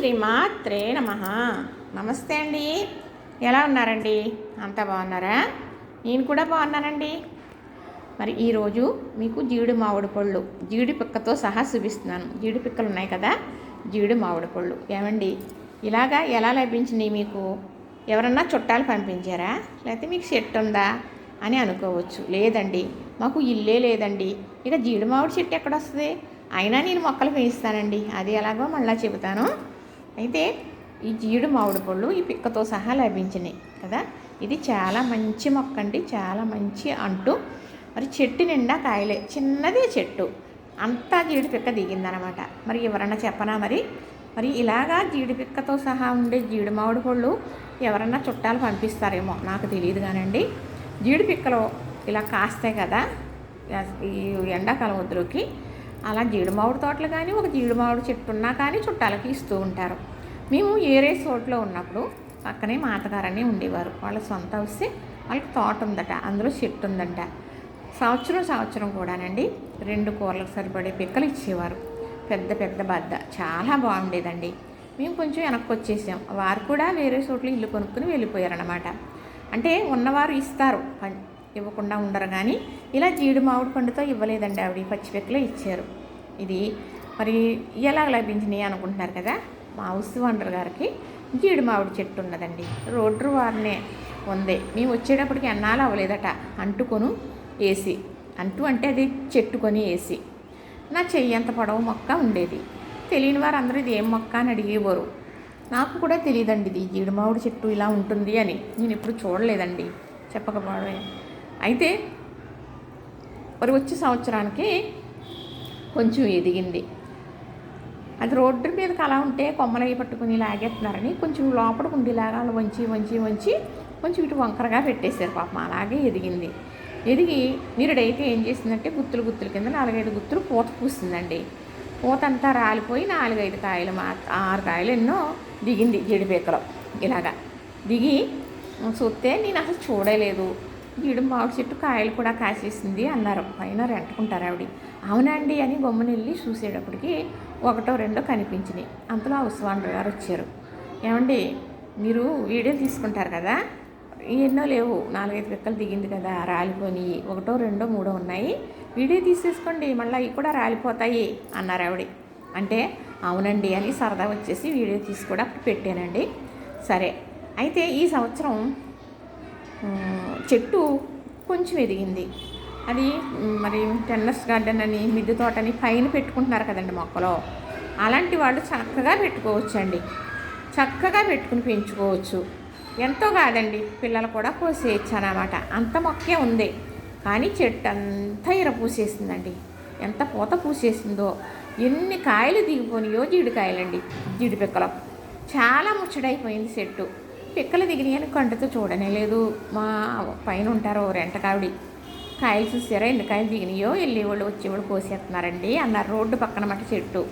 శ్రీమాత్రే నమ. నమస్తే అండి. ఎలా ఉన్నారండి? అంతా బాగున్నారా? నేను కూడా బాగున్నానండి. మరి ఈరోజు మీకు జీడి మామిడి పళ్ళు జీడి పిక్కతో సహా చూపిస్తున్నాను. జీడి పిక్కలు ఉన్నాయి కదా? జీడి మామిడి పళ్ళు. ఏమండి? ఇలాగా ఎలా లభించినాయి మీకు? ఎవరన్నా చుట్టాలు పంపించారా? లేకపోతే మీకు చెట్టు ఉందా? అని అనుకోవచ్చు. లేదండి. మాకు ఇల్లే లేదండి. ఇక జీడి మామిడి చెట్టు ఎక్కడ వస్తుంది? అయినా నేను మొక్కలు పెంచుతానండి. అది ఎలాగో మళ్ళీ చెబుతాను. అయితే ఈ జీడు మామిడి పళ్ళు ఈ పిక్కతో సహా లభించినాయి కదా. ఇది చాలా మంచి మొక్క అండి చాలా మంచి అంటు. మరి చెట్టు నిండా కాయలే చిన్నదే చెట్టు. అంతా జీడి పిక్క దిగిందనమాట. మరి ఎవరన్నా చెప్పనా మరి? మరి ఇలాగా జీడి పిక్కతో సహా ఉండే జీడి మామిడి పళ్ళు ఎవరన్నా చుట్టాలు పంపిస్తారేమో నాకు తెలియదు కానండి. జీడి పిక్కలో ఇలా కాస్తాయి కదా ఈ ఎండాకాలం వద్దులోకి. అలా జీడిమావుడు తోటలు కానీ ఒక జీడిమావుడు చెట్టు ఉన్నా కానీ చుట్టాలకి ఇస్తూ ఉంటారు. మేము ఏరే చోట్లో ఉన్నప్పుడు పక్కనే మాతగారని ఉండేవారు. వాళ్ళ సొంత వస్తే వాళ్ళకి తోట ఉందట అందులో చెట్టు ఉందంట. సంవత్సరం సంవత్సరం కూడానండి రెండు కూరలకు సరిపడే పిక్కలు ఇచ్చేవారు. పెద్ద పెద్ద బద్ద చాలా బాగుండేదండి. మేము కొంచెం వెనక్కి వచ్చేసాం. వారు కూడా వేరే చోట్ల ఇల్లు కొనుక్కుని వెళ్ళిపోయారనమాట అంటే ఉన్నవారు ఇస్తారు. ఇవ్వకుండా ఉండరు కానీ ఇలా జీడి మామిడి పండుతో ఇవ్వలేదండి ఆవిడ పచ్చిపెక్కలే ఇచ్చారు. ఇది మరి ఎలా లభించినాయి అనుకుంటున్నారు కదా? మా హౌస్ వండర్ గారికి జీడి మామిడి చెట్టు ఉన్నదండి. రోడ్డు వారినే ఉంది. మేము వచ్చేటప్పటికి ఎన్నాళ్ళు అవ్వలేదట. అంటుకొను ఏసీ అంటూ అంటే అది చెట్టుకొని ఏసీ నా చెయ్యి ఎంత పొడవు మొక్క ఉండేది. తెలియని వారు అందరూ ఇది ఏం మొక్క అని అడిగేవారు. నాకు కూడా తెలియదండి ఇది జీడిమామిడి చెట్టు ఇలా ఉంటుంది అని. నేను ఎప్పుడు చూడలేదండి. చెప్పకపోవడమే. అయితే మరి వచ్చే సంవత్సరానికి కొంచెం ఎదిగింది. అది రోడ్డు మీదకి అలా ఉంటే కొమ్మలవి పట్టుకుని లాగేస్తున్నారని కొంచెం లోపలికి ఉండేలాగా వంచి వంచి వంచి కొంచెం ఇటు వంకరగా పెట్టేశారు పాపం. అలాగే ఎదిగింది. ఎదిగి నీరుడైతే ఏం చేసిందంటే గుత్తులు గుత్తుల కింద నాలుగైదు గుత్తులు పూత పూసిందండి పూత అంతా రాలిపోయి నాలుగైదు కాయలు మా ఆరు కాయలు ఎన్నో దిగింది జడిపేకలో ఇలాగా దిగి చూస్తే నేను అసలు చూడలేదు. వీడు మామిడి చెట్టు కాయలు కూడా కాసేసింది అన్నారు. పైన రెంటుకుంటారు ఆవిడ. అవునండి అని గమ్మున వెళ్ళి చూసేటప్పటికి ఒకటో రెండో కనిపించినాయి. అంతలో హౌస్ ఓనర్ గారు వచ్చారు. ఏమండి మీరు వీడియో తీసుకుంటారు కదా? ఎన్నో లేవు. నాలుగైదు పిక్కలు దిగింది కదా రాలిపోయి ఒకటో రెండో మూడో ఉన్నాయి. వీడియో తీసేసుకోండి మళ్ళీ అవి కూడా రాలిపోతాయి అన్నారు ఆవిడ. అంటే అవునండి అని సరదా వచ్చేసి వీడియో తీసి కూడా అప్పుడు పెట్టానండి. సరే అయితే ఈ సంవత్సరం చెట్టు కొంచెం ఎదిగింది. అది మరి టెన్నస్ గార్డెన్ అని మిద్దె తోట అని పైన పెట్టుకుంటున్నారు కదండి మొక్కలో. అలాంటి వాళ్ళు చక్కగా పెట్టుకోవచ్చండి. చక్కగా పెట్టుకుని పెంచుకోవచ్చు. ఎంతో కాదండి పిల్లలు కూడా కోసేయచ్చు అన్నమాట. అంత మొక్కే ఉంది. కానీ చెట్టు అంతా ఇరపూసేసిందండి ఎంత పూత పూసేసిందో. ఎన్ని కాయలు దిగిపోయినాయో జీడికాయలండి జీడిపిక్కలు. చాలా ముచ్చడైపోయింది చెట్టు. పిక్కలు దిగినాయని కంటితో చూడనే లేదు. మా పైన ఉంటారు రెంటకావిడి. కాయలు చూసారా? ఎన్ని కాయలు దిగినాయో? వెళ్ళేవాళ్ళు వచ్చేవాళ్ళు కోసేస్తున్నారండి అన్నారు రోడ్డు పక్కన మట్టి చెట్టు.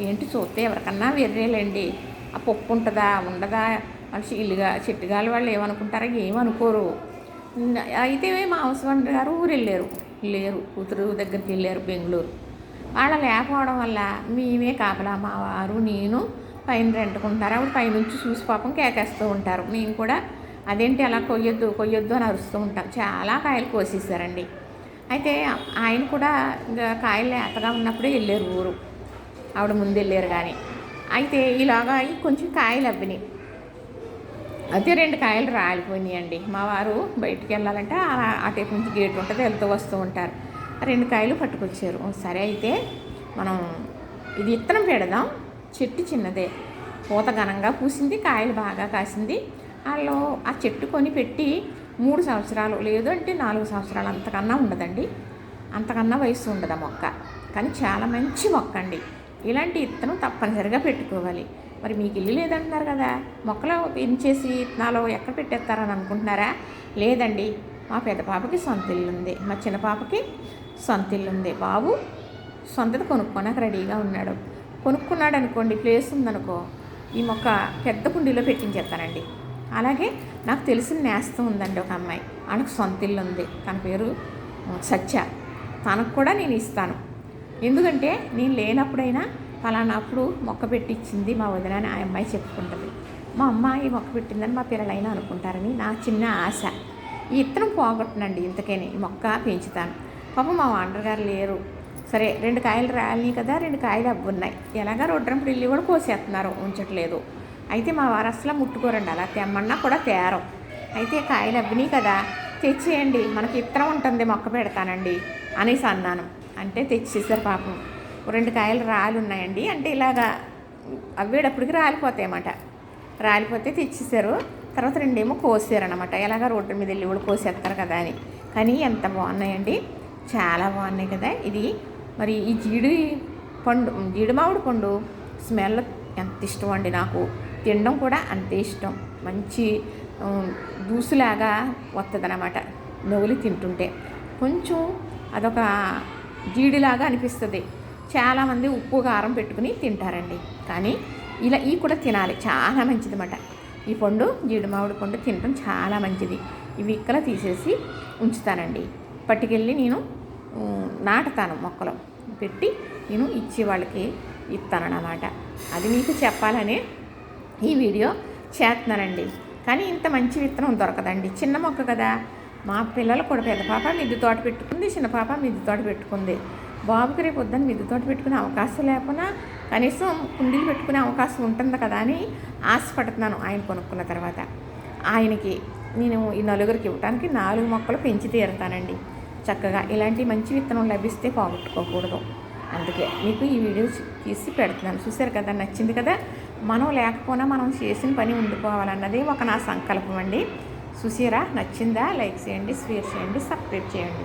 ఏంటి చూస్తే ఎవరికన్నా వెర్రేలండి. ఆ పప్పు ఉంటుందా? ఉండదా? మనిషి ఇల్లుగా చెట్టుగాలి వాళ్ళు ఏమనుకుంటారా ఏమనుకోరు. అయితే మా హౌస్వన్ గారు ఊరు వెళ్ళారు లేరు. కూతురు దగ్గరికి వెళ్ళారు బెంగళూరు. వాళ్ళ లేకపోవడం వల్ల మేమే కాపలా మా వారు నేను పైన రెంటుకుంటారు. ఆవిడ పైనుంచి చూసి పాపం కేకేస్తూ ఉంటారు. మేము కూడా అదేంటి అలా కొయ్యొద్దు కొయ్యొద్దు అని అరుస్తూ ఉంటాం. చాలా కాయలు కోసేసారండి అయితే ఆయన కూడా ఇంకా కాయలు లేతగా ఉన్నప్పుడే వెళ్ళారు ఊరు. ఆవిడ ముందు వెళ్ళారు కానీ. అయితే ఇలాగా అయి కొంచెం కాయలు అవ్వినాయి. అయితే రెండు కాయలు రాలిపోయినాయండి. మా వారు బయటికి వెళ్ళాలంటే ఆ- నుంచి గేట్ ఉంటుంది వెళ్తూ వస్తూ ఉంటారు. రెండు కాయలు పట్టుకొచ్చారు. సరే అయితే మనం ఇది ఇత్తనం పెడదాం. చెట్టు చిన్నదే. పూత ఘనంగా పూసింది కాయలు బాగా కాసింది. వాళ్ళు ఆ చెట్టు కొని పెట్టి మూడు సంవత్సరాలు లేదంటే నాలుగు సంవత్సరాలు అంతకన్నా ఉండదండి. అంతకన్నా వయసు ఉండదు ఆ మొక్క. కానీ చాలా మంచి మొక్క అండి. ఇలాంటి ఇత్తనం తప్పనిసరిగా పెట్టుకోవాలి. మరి మీకు ఇల్లు లేదంటున్నారు కదా మొక్కలు పెంచేసి ఇత్తనాలు ఎక్కడ పెట్టేస్తారని అనుకుంటున్నారా? లేదండి. మా పెద్ద పాపకి సొంత ఇల్లు ఉంది. మా చిన్న పాపకి సొంత ఇల్లు ఉంది. బాబు సొంతది కొనుక్కోనకు రెడీగా ఉన్నాడు. కొనుక్కున్నాడు అనుకోండి ప్లేస్ ఉందనుకో ఈ మొక్క పెద్ద కుండీలో పెట్టించేస్తానండి అలాగే నాకు తెలిసిన నేస్తం ఉందండి ఒక అమ్మాయి. ఆమెకు సొంత ఇల్లు ఉంది. తన పేరు సత్య. తనకు కూడా నేను ఇస్తాను. ఎందుకంటే నేను లేనప్పుడైనా పలానప్పుడు మొక్క పెట్టించింది మా వదిన అని ఆ అమ్మాయి చెప్పుకుంటుంది. మా అమ్మాయి మొక్క పెట్టిందని మా పిల్లలైనా అనుకుంటారని నా చిన్న ఆశ. ఈ ఇత్తనం పోగొట్టనండి ఇంతకేనే ఈ మొక్క పెంచుతాను. పాపం మా వాండర్ గారు లేరు. సరే రెండు కాయలు రాలినాయి కదా రెండు కాయలు అవ్వున్నాయి ఎలాగా రొడ్రంపుడు ఇల్లు కూడా కోసేస్తున్నారు ఉంచట్లేదు. అయితే మా వారు అసలు ముట్టుకోరండి అలా తెమ్మన్నా కూడా తేరం. అయితే కాయలు అవ్వినాయి కదా తెచ్చేయండి మనకి ఇత్తనం ఉంటుంది మొక్క పెడతానండి అనేసి అన్నాను. అంటే తెచ్చేసారు పాపం. రెండు కాయలు రాలి ఉన్నాయండి అంటే ఇలాగా అవ్వేటప్పటికి రాలిపోతాయన్నమాట రాలిపోతే తెచ్చేసారు తర్వాత రెండేమో కోసారనమాట ఎలాగ రోడ్డు మీద వెళ్ళి కూడా కోసేస్తారు కదా అని. కానీ ఎంత బాగున్నాయండి చాలా బాగున్నాయి కదా. ఇది మరి ఈ జీడి పండు జీడి మామిడి పండు స్మెల్ ఎంత ఇష్టం అండి నాకు. తినడం కూడా అంతే ఇష్టం. మంచి దూసులాగా వస్తుంది అనమాట నవ్వులు తింటుంటే. కొంచెం అదొక జీడిలాగా అనిపిస్తుంది. చాలామంది ఉప్పు కారం పెట్టుకుని తింటారండి. కానీ ఇలా ఈ కూడా తినాలి. చాలా మంచిది అన్నమాట ఈ పండు జీడి మామిడి పండు తినడం చాలా మంచిది. ఇవి ఇక్కడ తీసేసి ఉంచుతానండి. పట్టుకెళ్ళి నేను నాటుతాను మొక్కలు పెట్టి నేను ఇచ్చే వాళ్ళకి ఇస్తానన్నమాట అది మీకు చెప్పాలనే ఈ వీడియో చేస్తున్నానండి. కానీ ఇంత మంచి విత్తనం దొరకదండి. చిన్న మొక్క కదా. మా పిల్లలు కూడా పెద్ద పాప మిద్దు తోట పెట్టుకుంది చిన్న పాప మిద్దు తోట పెట్టుకుంది. బాబుకి రేపు పొద్దున్న మిద్దు తోట పెట్టుకునే అవకాశం లేకున్నా కనీసం కుండీలు పెట్టుకునే అవకాశం ఉంటుంది కదా అని ఆశపడుతున్నాను ఆయన కొనుక్కున్న తర్వాత. ఆయనకి నేను ఈ నలుగురికి ఇవ్వడానికి నాలుగు మొక్కలు పెంచి తీరుతానండి. చక్కగా ఇలాంటి మంచి విత్తనం లభిస్తే పోగొట్టుకోకూడదు. అందుకే మీకు ఈ వీడియో తీసి పెడుతున్నాను. చూసారు కదా నచ్చింది కదా? మనం లేకపోయినా మనం చేసిన పని ఉండిపోవాలన్నది ఒక నా సంకల్పం అండి. చూసారా? నచ్చిందా? లైక్ చేయండి షేర్ చేయండి సబ్స్క్రైబ్ చేయండి.